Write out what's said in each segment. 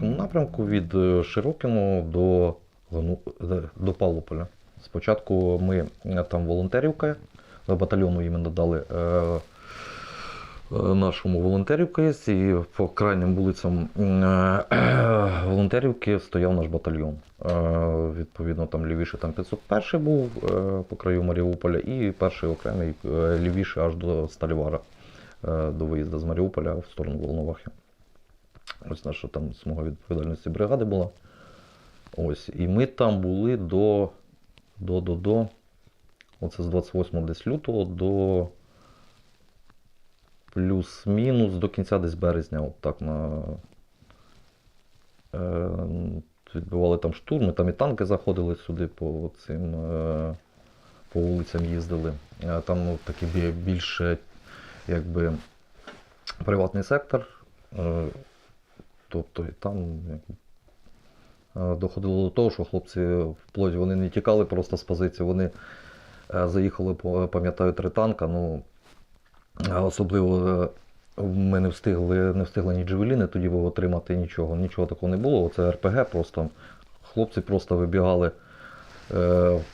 На напрямку від е, до, Лану- е, до Павлополя. Спочатку ми е, там волонтерівка, батальйону іменно дали е, е, нашому волонтерівка є, і по крайнім вулицям волонтерівки стояв наш батальйон. Відповідно, там лівіше там 501 був по краю Маріуполя, і перший окремий лівіше аж до Сталівара, е, до виїзду з Маріуполя в сторону Волновахи. Ось наша там смуга відповідальності бригади була. Ось. І ми там були до, до, до, до оце з 28 десь лютого до плюс-мінус до кінця десь березня. От так на, е, відбивали там штурми, там і танки заходили сюди по цим е, по вулицям їздили. Е, Там ну, такий бі- більше якби приватний сектор. Е, Тобто там е, доходило до того, що хлопці вплоть вони не тікали просто з позиції, вони е, заїхали, пам'ятаю, три танка. Ну, особливо е, ми не встигли, не встигли ні джевеліни тоді отримати нічого. Нічого такого не було. Це РПГ просто. Хлопці просто вибігали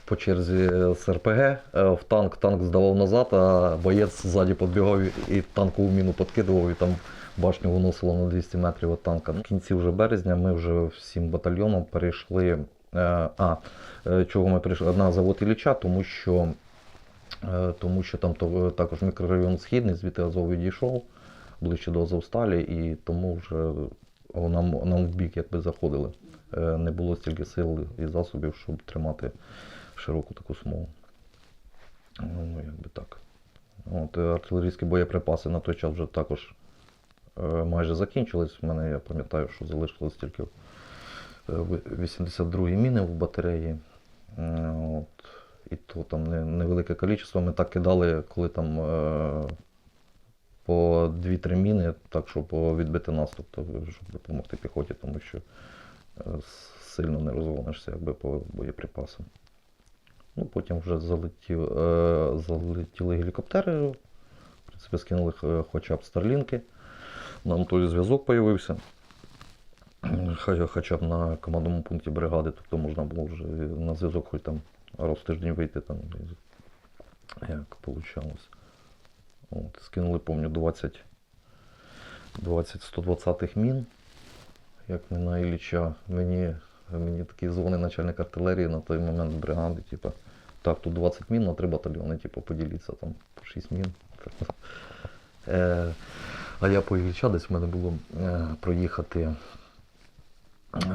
по черзі з РПГ в танк, танк здавав назад, а боєць ззаді підбігав і танкову міну підкидував і там башню виносило на 200 метрів від танка. Ну, В кінці вже березня ми вже всім батальйоном перейшли. е, А, е, чого ми перейшли? На завод Ілліча, тому що, е, тому що там також мікрорайон Східний, звідти Азов відійшов ближче до Азовсталі, і тому вже нам, нам в бік якби заходили. Не було стільки сил і засобів, щоб тримати широку таку смугу. Ну, якби так. От, артилерійські боєприпаси на той час вже також майже закінчились. У мене я пам'ятаю, що залишилось тільки е, ви- 82 міни в батареї. Е, От, і то там невелике кількість. Ми так кидали, коли там е, по 2-3 міни, так, щоб відбити наступ, щоб допомогти піхоті, тому що е, сильно не розвонишся якби, по боєприпасам. Ну, потім вже залетів, е, залетіли гелікоптери, в принципі, скинули хоча б старлінки. Нам той зв'язок з'явився. Хоча б на командному пункті бригади, тобто можна було вже на зв'язок хоч там раз в тиждень вийти, там, як вийшло. Скинули, помню, 20, 20 120 мін, як ми на Ілліча. Мені, мені такий дзвонить начальник артилерії на той момент бригади, типу, так, тут 20 мін на три батальйони, типу, поділіться там по 6 мін. Е, а я по Ілліча десь в мене було е, проїхати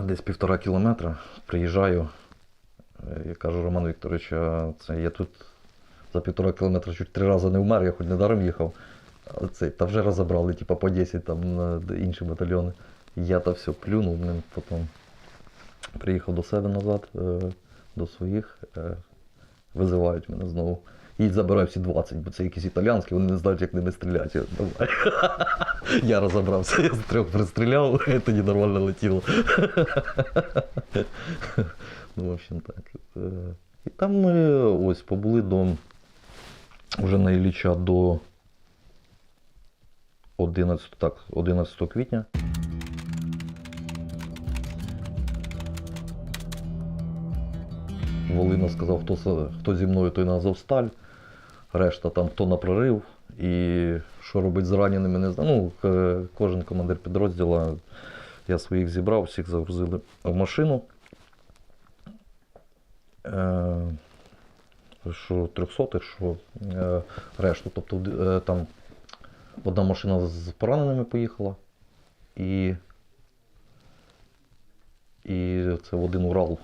десь півтора кілометра. Приїжджаю. е, Я кажу, Роман Вікторович, а це я тут за півтора кілометра чуть три рази не вмер, я хоч недаром їхав. А Це, та вже розібрали, типу, по 10 там на інші батальйони. Я то все плюнув, блин, потім приїхав до себе назад, е, до своїх. Е, визивають мене знову. І забирай всі 20, бо це якісь італіянські, вони не знають, як ними стріляти. Давай. Я розібрався, я з трьох пристріляв, і тоді нормально летіло. Ну, в общем, так. Е, І там ми ось побули до вже на Ілліча до 11, так, 11 квітня. Волина сказав, хто, хто зі мною, той на Азовсталь. Решта там хто на прорив. І що робить з раненими, не знаю. Ну, кожен командир підрозділу. Я своїх зібрав, всіх загрузили в машину. Е, що трьохсотих, що е, решту. Тобто е, там одна машина з пораненими поїхала. І, і це в один Урал.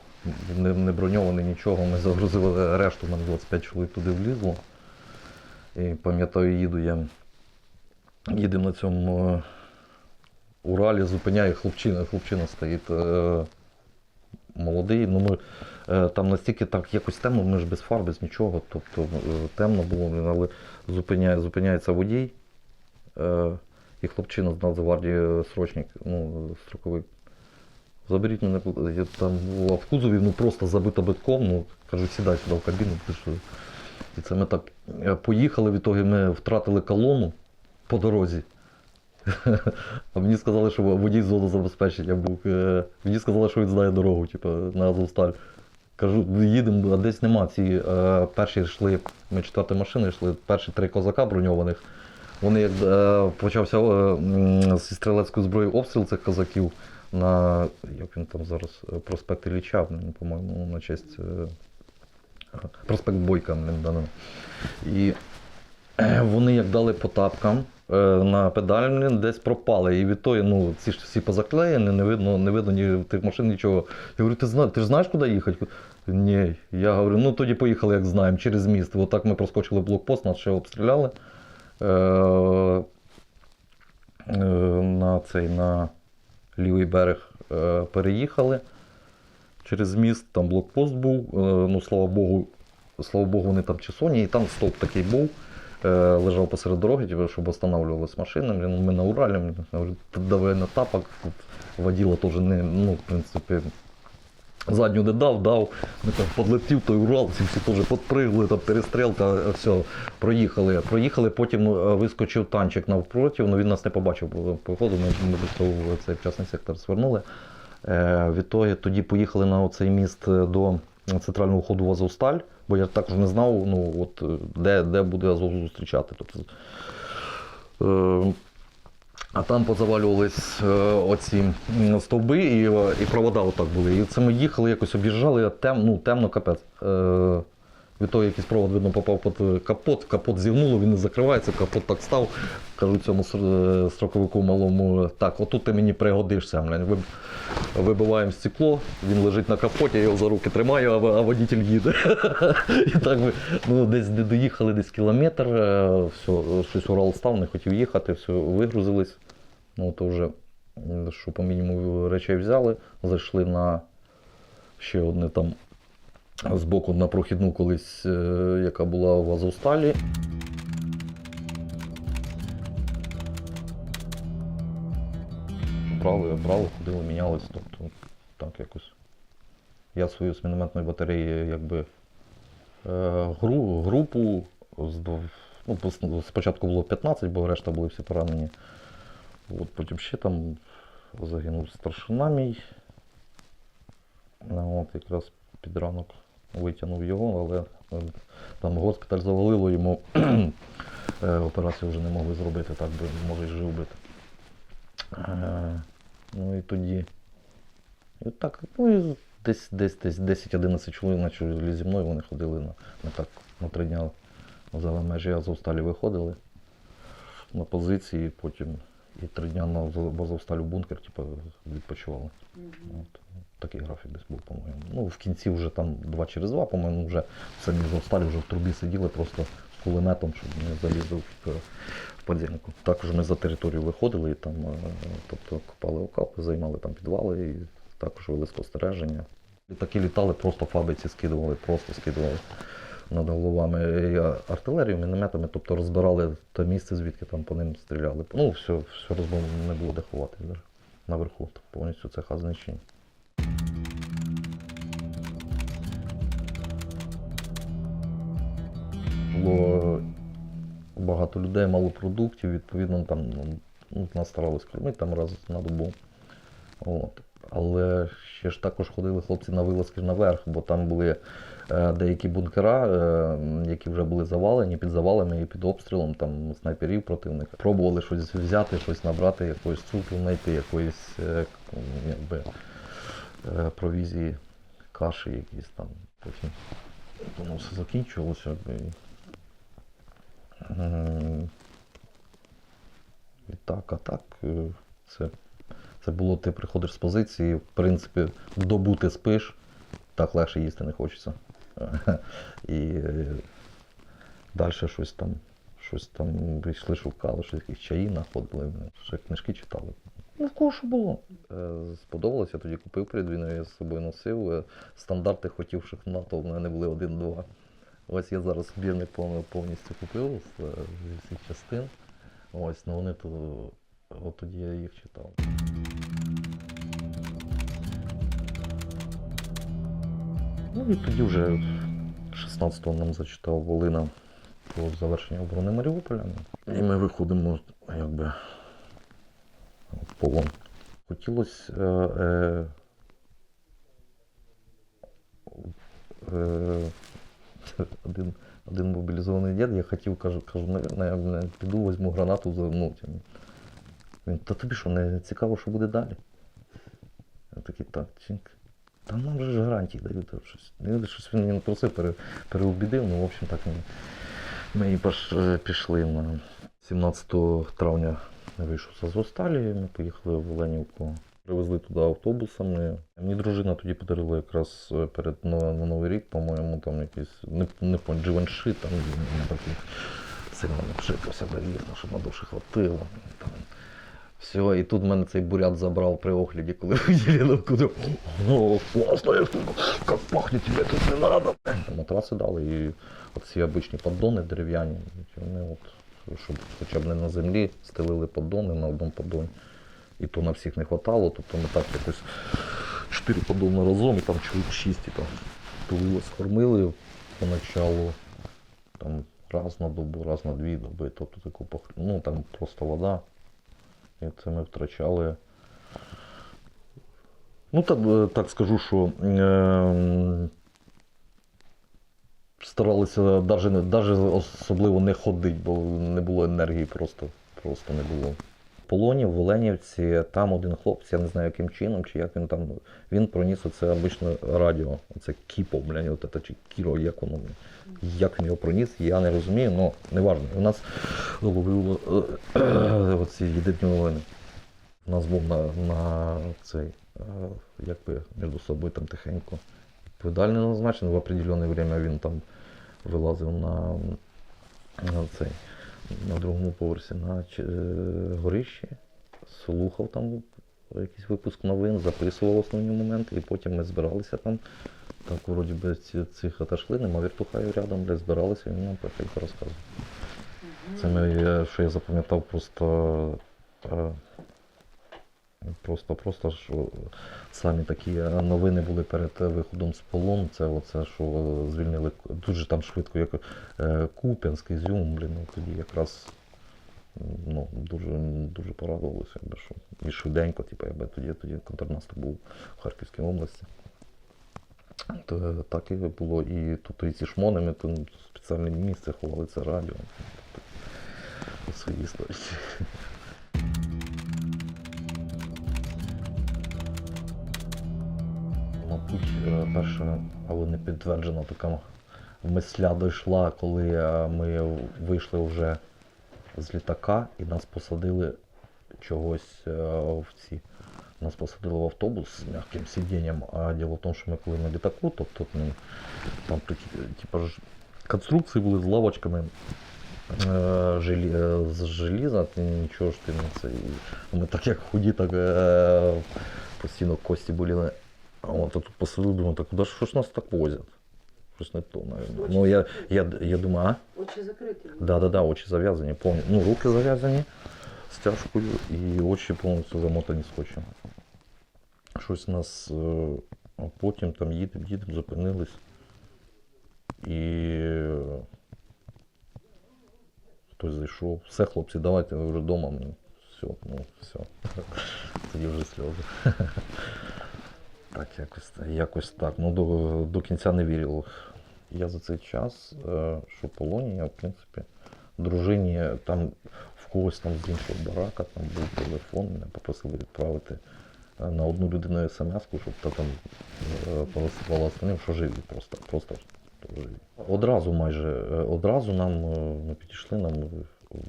Не, не броньований нічого. Ми загрузили решту, мене 25 чоловік туди влізло. І пам'ятаю, їду я. Їдемо на цьому е, Уралі, зупиняє хлопчина, хлопчина стоїть е, молодий. Ну, ми, е, там настільки так якось темно, ми ж без фар, без нічого. Тобто е, темно було, але зупиняє, зупиняється водій. Е, і хлопчина з Нацгвардії срочник, ну, строковий. Заберіть мене, я там була в кузові, ну просто забита битком, ну, кажу, сідай сюди в кабіну, ти. І це ми так е, поїхали, в ітогі ми втратили колону по дорозі. А мені сказали, що водій зону забезпечення був. Е, Мені сказали, що він знає дорогу, типу, на Азовсталь. Кажу, їдемо, а десь нема. Ці е, перші йшли, ми четвертою машиною йшли, перші три козака броньованих. Вони як почався зі стрілецької зброї обстріл цих козаків на як він там зараз, проспект Ілліча, по-моєму, на честь проспект Бойка. м. І е, вони як дали по тапкам е, на педаль десь пропали. І від тої, ну, ці ж всі позаклеєні, не видно, не видно ні тих машин нічого. Я говорю, ти ти ж знаєш, куди їхати? Ні. Я говорю, ну тоді поїхали, як знаємо, через міст. Отак ми проскочили блокпост, нас ще обстріляли. Е, на цей на лівий берег переїхали через міст, там блокпост був. Е, ну, слава Богу, слава Богу, вони там часоні, і там стовп такий був. Е, лежав посеред дороги, типу, щоб останавливалась машина. Ми на Уралі, давай на тапок. Тут воділа теж не, ну, в принципі, задню не дав, дав. Ми там подлетів той Урал, всі теж підпригли, там перестрілка, е, все, проїхали. Проїхали, потім вискочив танчик навпроти, ну він нас не побачив по- по ми, ми до в цей вчасний сектор свернули. Е, відтоді тоді поїхали на оцей міст е, до центрального ходу в Азовсталь, бо я також не знав, ну, от, е, де, де буде Азов зустрічати. Тобто, е, а там позавалювались оці стовби і, і провода отак були. І це ми їхали, якось об'їжджали, тем, ну, темно капець. Е, від того якийсь провод, видно, попав під капот, капот зівнуло, він не закривається, капот так став. Кажу цьому строковику малому, так, отут ти мені пригодишся. блін. Вибиваємо стекло, він лежить на капоті, я його за руки тримаю, а, водитель їде. І так ми ну, десь де доїхали десь кілометр, е, все, щось Урал став, не хотів їхати, все, вигрузились. Ну, то вже, що по мінімуму речей взяли, зайшли на ще одне там збоку на прохідну колись, е, яка була в Азовсталі. Брали, брали, ходили, мінялись. Тобто так якось. Я свою з мінометної батареї якби е, гру, групу з ну, спочатку було 15, бо решта були всі поранені. От, потім ще там загинув старшина мій. От якраз під ранок витягнув його, але е, там госпіталь завалило, йому е, операцію вже не могли зробити, так би може й жив бити. Е, Ну і тоді. І так, ну і десь, десь, десь 10-11 чоловік почали зі мною, вони ходили на, на так на три дня за межі Азовсталі виходили на позиції, потім і три дня на Азовсталі в бункер, типу, відпочивали. От, такий графік десь був, по-моєму. Ну, в кінці вже там 2 через 2, по-моєму, вже самі Азовсталі вже в трубі сиділи просто з кулеметом, щоб не залізли в, в подземку. Також ми за територію виходили і там, е, тобто копали окопи, займали там підвали і також вели спостереження. Літаки літали, просто фабриці скидували, просто скидували над головами і артилерію, мінометами, тобто розбирали те місце, звідки там по ним стріляли. Ну, все, все розбив, не було де ховати даже. Наверху, повністю цеха знищень. Було багато людей, мало продуктів, відповідно, там ну, нас старались кормити там раз на добу. От. Але ще ж також ходили хлопці на вилазки наверх, бо там були е, деякі бункера, е, які вже були завалені під завалами і під обстрілом там снайперів противника. Пробували щось взяти, щось набрати, якоїсь цукру знайти, якоїсь е, якби, е, провізії, каші якісь там. Потім воно все закінчувалося. І, так, а так, це це було, ти приходиш з позиції, в принципі, в добу ти спиш, так легше їсти не хочеться. І далі щось там, щось там йшли, шукали, щось якісь чаї знаходили, ще книжки читали. Ну, в що було. Е, Сподобалося, я тоді купив перед війною, я з собою носив. Е, Стандарти хотівших НАТО, в мене були один-два. Ось я зараз збірник повністю купив з, е, всіх частин. Ось, ну вони то. От тоді я їх читав. Ну і тоді вже 16-го нам зачитав Волина про завершення оборони Маріуполя. І ми виходимо, якби в полон. Хотілося е, е, е, один, один мобілізований дід, я хотів, кажу, кажу, «Навірно, я бля, піду візьму гранату ну. Він, та тобі що, не цікаво, що буде далі? Я такий, так, чink. Та нам же ж гарантії дають щось. Ну, щось він мені про це пере, переубідив, ну, в общем, так ми, і е, пішли на 17 травня я вийшов з Азовсталі, ми поїхали в Оленівку. Привезли туди автобусами. Мені дружина тоді подарила якраз е, перед на, Новий рік, по-моєму, там якийсь не, не пам'ятаю, Дживанши, там такий сильно напшикався, вірно, щоб на душу хватило. Там, все, і тут мене цей бурят забрав при огляді, коли виділили куди. Ну, класно, як пахне тебе тут не треба. Матраси дали і оці обичні поддони дерев'яні. Вони от, щоб хоча б не на землі стелили поддони на одному поддоні. І то на всіх не хватало, тобто ми так якось чотири поддони разом і там чоловік шість і там тулилось, кормили поначалу там раз на добу, раз на дві доби, тобто таку пох... ну там просто вода. І це ми втрачали. Ну так, е, так скажу, що е, старалися навіть, особливо не ходити, бо не було енергії, просто, просто не було. Полоні в Оленівці там один хлопець, я не знаю яким чином, чи як він там. Він проніс оце обичне радіо. Оце кіпо, блядь, от це, чи кіро, як воно. Як він його проніс, я не розумію, але не важливо. У нас ловило е, оці єдині новини. У нас був на, на цей, е, якби між собою там тихенько. Відповідальний назначений, в определенне время він там вилазив на, на цей, на другому поверсі на е, горищі, слухав там якийсь випуск новин, записував основні моменти, і потім ми збиралися там. Так, вроді би ці, цих отошли, нема віртухаю рядом, де збиралися, і він нам потихеньку розказував. Це ми, що я запам'ятав просто. Е, Просто, просто що самі такі е, новини були перед е, виходом з полону. Це оце, що е, звільнили дуже там швидко, як е, Куп'янськ, Ізюм, блін, ну, тоді якраз ну, дуже, дуже порадувалося, якби що. І швиденько, типу, якби тоді, тоді контрнаступ був в Харківській області. То е, так і було. І тут і ці шмони, ми там спеціальне місце ховали це радіо. Тобто, свої історії. Мабуть, е, перша, але не підтверджена така мисля дійшла, коли е, ми вийшли вже з літака і нас посадили чогось е, в ці. Нас посадили в автобус з м'яким сидінням, а діло в тому, що ми коли на літаку, тобто ну, там такі, типу, конструкції були з лавочками е, желі, з желіза, ти нічого ж ти не це. Ми так як худі, так е, постійно кості боліли. А от а тут посадили, думаю, так куди ж що ж нас так возять? Щось не то, навіть. Ну я, я, я думаю, а? Очі закриті. Да, да, да, очі зав'язані, повні. Ну, руки зав'язані стяжкою і очі повністю замотані скотчем. Щось нас. А потім там їдемо, їдемо, зупинились. І хтось зайшов. Все, хлопці, давайте ви вже вдома. Ну, все, ну, все. Тоді вже сльози. Так, якось, якось так. Ну, до, до кінця не вірив. Я за цей час, е, що в полоні, я, в принципі, дружині там в когось там з іншого барака там був телефон, мене попросили відправити е, на одну людину смс-ку, щоб та там е, порозсилала остальним, що живі, просто, просто живі. Одразу майже, одразу нам ми підійшли нам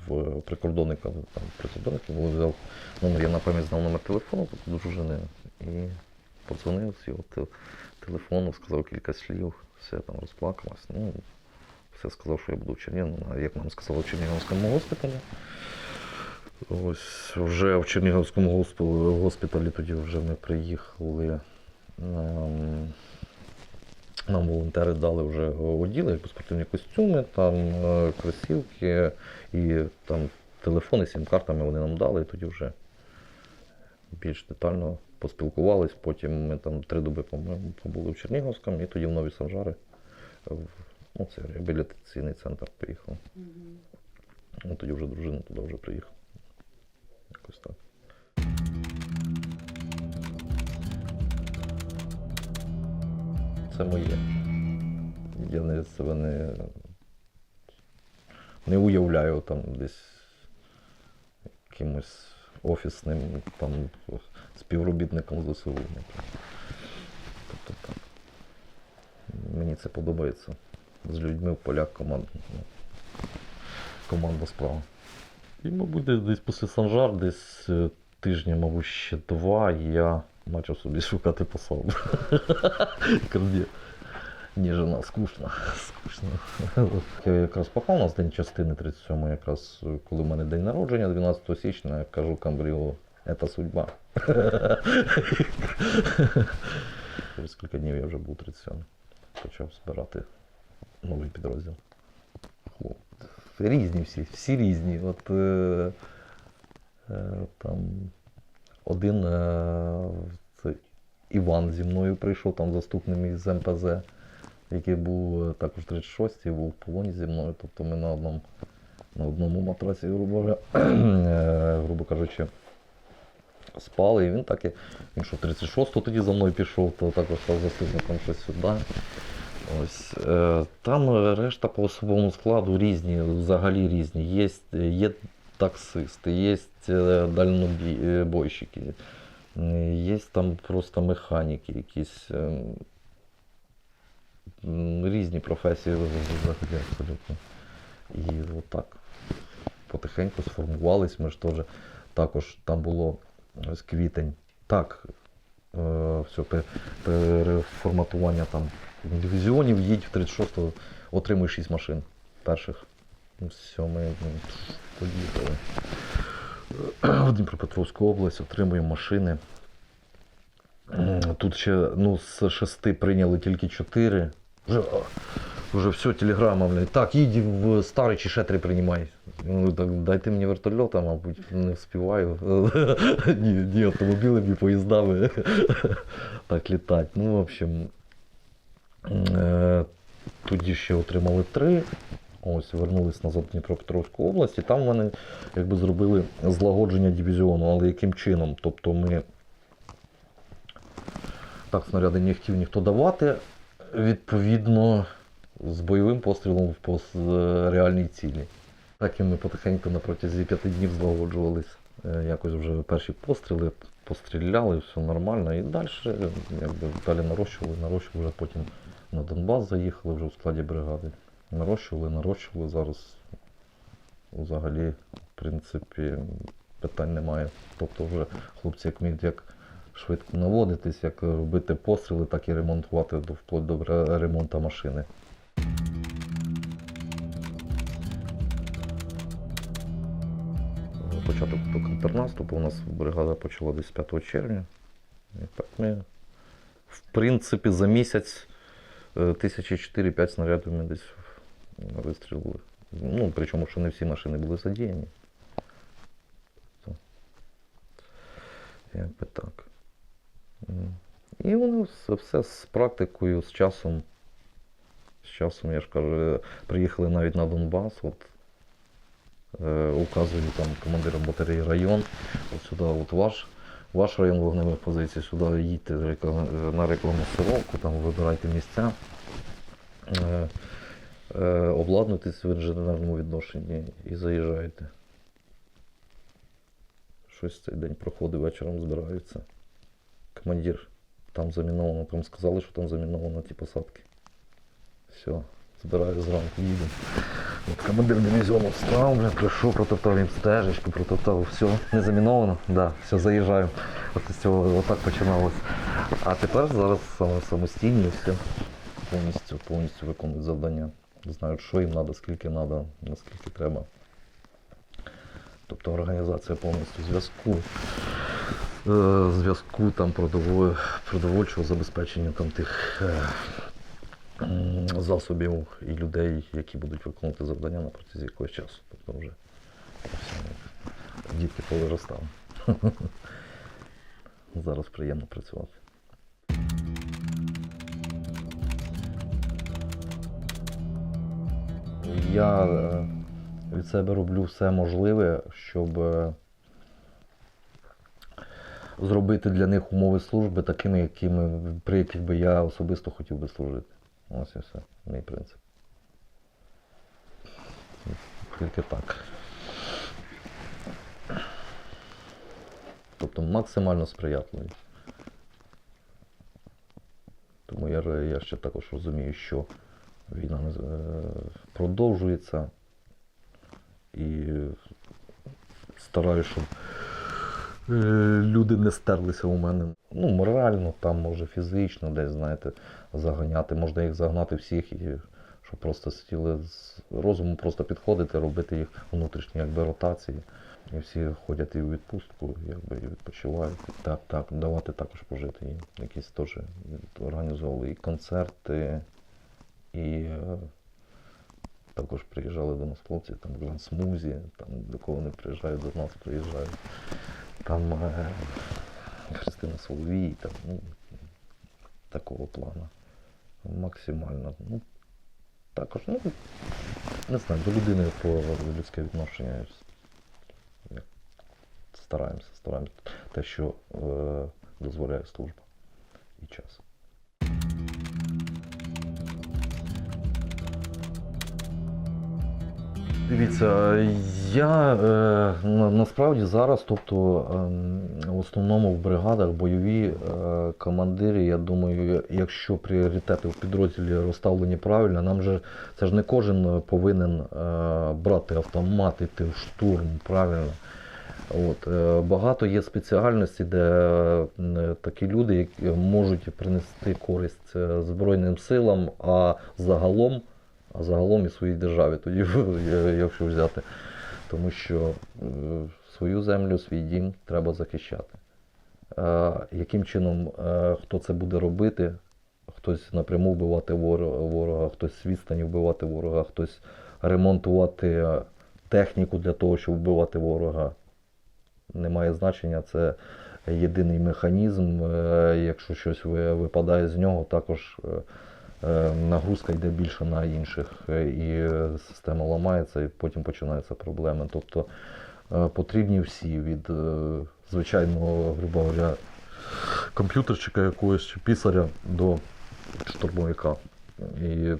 в прикордонника, там прикордонник взяв номер, я на пам'ять знав номер телефону, тобто дружини, і подзвонив з його телефону, сказав кілька слів, все там розплакалась. Ну, все сказав, що я буду в а як нам сказали, в Чернігівському госпіталі. Ось вже в Чернігівському госпіталі тоді вже ми приїхали. Нам, нам волонтери дали вже якби спортивні костюми, там е, кросівки і там телефони з сім-картами вони нам дали, і тоді вже більш детально поспілкувались, потім ми там три доби побули в Чернігівському і тоді в Нові Санжари в ну, це реабілітаційний центр приїхав. Угу. Ну, Тоді вже дружина туди вже приїхала. Якось так. Це моє. Я не себе не не уявляю там десь якимось офісним там співробітником ЗСУ. Тобто так. Мені це подобається. З людьми в полях команд, ну, команда справа. І, мабуть, десь, десь після Санжар, десь е, тижня, мабуть, ще два, я почав собі шукати посаду. Кажу, «Ні, Ні, жена, скучно, скучно. Я якраз попав у нас день частини 37 якраз е, коли в мене день народження, 12 січня, я кажу Камбріо, це судьба. Через кілька днів я вже був 37. Почав збирати новий підрозділ. Різні всі, всі різні. От е, е, там один е, це Іван зі мною прийшов, там заступник мій з МПЗ, який був е, також 36-й, був в полоні зі мною. Тобто ми на одному, на одному матраці, грубо, е, грубо кажучи, спали. І він так і він що 36-го тоді за мною пішов, то також став заступником щось сюди. Ось, е, там решта по особовому складу різні, взагалі різні. Є, є таксисти, є дальнобойщики, є там просто механіки якісь. Різні професії взагалі абсолютно. І отак потихеньку сформувались. Ми ж теж також там було ось квітень. Так, е, все, переформатування там дивізіонів, їдь в 36-го, отримуй 6 машин перших. Все, ми ну, поїхали. В Дніпропетровську область отримуємо машини. М, Тут ще ну, з шести прийняли тільки чотири. Вже, вже все, телеграма, блядь. Так, їдь в старий чи ще три приймай. Ну, так, дайте мені вертольота, мабуть, не вспіваю. ні, ні автомобілями, ні поїздами так літати. Ну, в общем, е, тоді ще отримали три. Ось, вернулись назад в Дніпропетровську область, і там вони якби зробили злагодження дивізіону, але яким чином? Тобто ми так снаряди не хотів ніхто давати, відповідно, з бойовим пострілом в пос- е, реальній цілі. Так і ми потихеньку на протязі п'яти днів злагоджувались. Е, Якось вже перші постріли, постріляли, все нормально. І далі якби, далі нарощували, нарощували, вже потім на Донбас заїхали вже в складі бригади. Нарощували, нарощували. Зараз взагалі, в принципі, питань немає. Тобто вже хлопці як як швидко наводитись, як робити постріли, так і ремонтувати до- вплоть до ремонту машини. Початок контрнаступу у нас бригада почала десь 5 червня. І так ми, в принципі, за місяць е, тисячі 4-5 снарядів ми десь вистрілили. Ну, причому, що не всі машини були задіяні. Якби так. І воно все, все з практикою, з часом. З часом, я ж кажу, приїхали навіть на Донбас. От, е, указую там командирам батареї район. От сюди от ваш, ваш район вогневих позицій, сюди їдьте реклам- на рекламосировку, там вибирайте місця. Е, е, обладнуйтесь в інженерному відношенні і заїжджаєте. Щось цей день проходить, вечором збираються. Командир, там заміновано, там сказали, що там заміновано ті посадки. Все, збираю зранку, їдемо. От командир дивізіону встав, бля, прийшов, протоптав їм стежечку, протоптав, все, не заміновано, да, все, заїжджаю. От з цього отак починалось. А тепер зараз саме самостійні все повністю, повністю виконують завдання. Знають, що їм треба, скільки треба, наскільки треба. Тобто організація повністю зв'язку, зв'язку там продово- продовольчого забезпечення там тих е, засобів і людей, які будуть виконувати завдання на протязі якогось часу. Тобто вже дітки повиростали. Зараз приємно працювати. Я е, від себе роблю все можливе, щоб е, зробити для них умови служби такими, якими, при яких би я особисто хотів би служити. Ось і все, мій принцип. Тільки так. Тобто максимально сприятливий. Тому я, я ще також розумію, що війна е, продовжується і стараюся, щоб люди не стерлися у мене. Ну, морально, там, може, фізично, десь, знаєте, заганяти. Можна їх загнати всіх, щоб просто сиділи з розумом, просто підходити, робити їх внутрішні якби, ротації. І всі ходять і в відпустку, якби і відпочивають. Так, так, давати також пожити їм. Якісь теж організовували і концерти, і е, також приїжджали до нас хлопці, там Гранд Смузі, там до кого не приїжджають, до нас приїжджають. Там е, Христина Соловій, там, ну, такого плану. Максимально. Ну, також, ну, не знаю, до людини про людське відношення стараємося, стараємося те, що е, дозволяє служба і час. Дивіться, я е, насправді зараз, тобто ем, в основному в бригадах бойові е, командири, я думаю, якщо пріоритети в підрозділі розставлені правильно, нам же це ж не кожен повинен е, брати автомат, іти в штурм, правильно. От, е, багато є спеціальностей, де е, такі люди які можуть принести користь е, Збройним силам, а загалом, а загалом і своїй державі, тоді, якщо взяти. Тому що е, свою землю, свій дім треба захищати. Е, Яким чином е, хто це буде робити? Хтось напряму вбивати ворога, хтось з відстані вбивати ворога, хтось ремонтувати техніку для того, щоб вбивати ворога не має значення, це єдиний механізм. Якщо щось випадає з нього, також нагрузка йде більше на інших, е, і е, система ламається, і потім починаються проблеми. Тобто е, потрібні всі від е, звичайного, грубо говоря, комп'ютерчика якогось чи писаря до штурмовика. І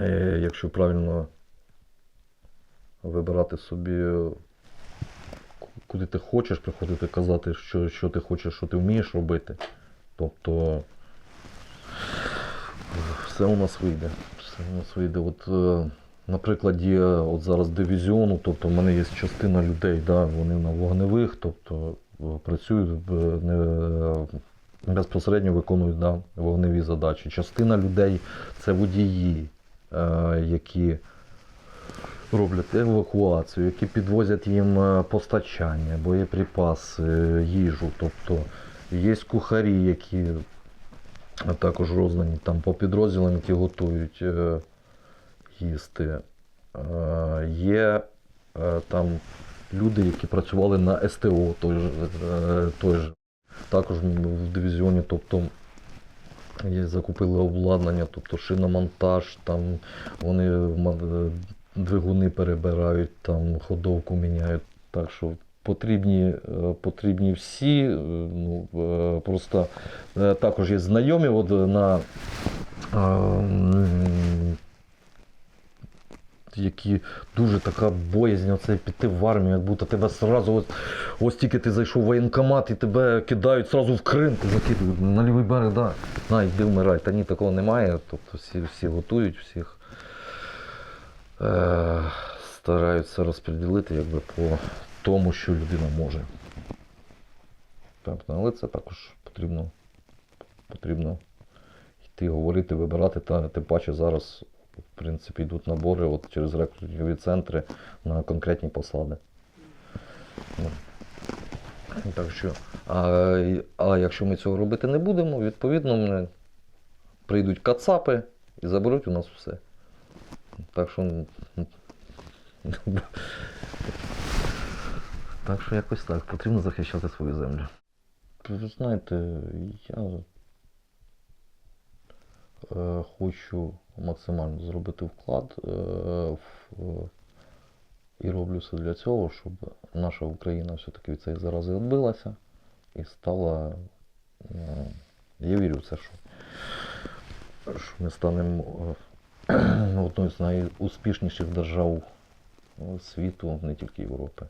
е, якщо правильно вибирати собі куди ти хочеш приходити, казати, що, що ти хочеш, що ти вмієш робити. Тобто все у нас вийде. Все у нас вийде. От, е, на прикладі е, от зараз дивізіону, тобто в мене є частина людей, да, вони на вогневих, тобто е, працюють не, безпосередньо виконують да, вогневі задачі. Частина людей це водії, які роблять евакуацію, які підвозять їм постачання, боєприпаси, їжу. Тобто є кухарі, які також роздані там по підрозділам, які готують е, їсти. Е, Є е, там люди, які працювали на СТО той же, той же. Також в дивізіоні, тобто закупили обладнання, тобто шиномонтаж, там вони двигуни перебирають, там ходовку міняють. Так що потрібні, е, потрібні всі. е, Ну, е, просто також є знайомі от на які дуже така боязнь оце піти в армію, як будто тебе сразу ось, ось тільки ти зайшов в воєнкомат і тебе кидають сразу в Крим, ти закидують на лівий берег, да. На, йди вмирай. Та ні, такого немає. Тобто всі, всі готують, всіх е, стараються розподілити якби, по тому, що людина може. Тобто, але це також потрібно, потрібно йти, говорити, вибирати. Та тим паче зараз, в принципі, йдуть набори от, через рекрутингові центри на конкретні посади. Ну. Так що, а, а якщо ми цього робити не будемо, відповідно, ми прийдуть кацапи і заберуть у нас все. Так що. Так що якось так, потрібно захищати свою землю. Ви знаєте, я е, хочу максимально зробити вклад е, в І роблю все для цього, щоб наша Україна все-таки від цієї зарази відбилася і стала. е, Я вірю в це, що, що ми станемо е, одною з найуспішніших держав е, світу, не тільки Європи.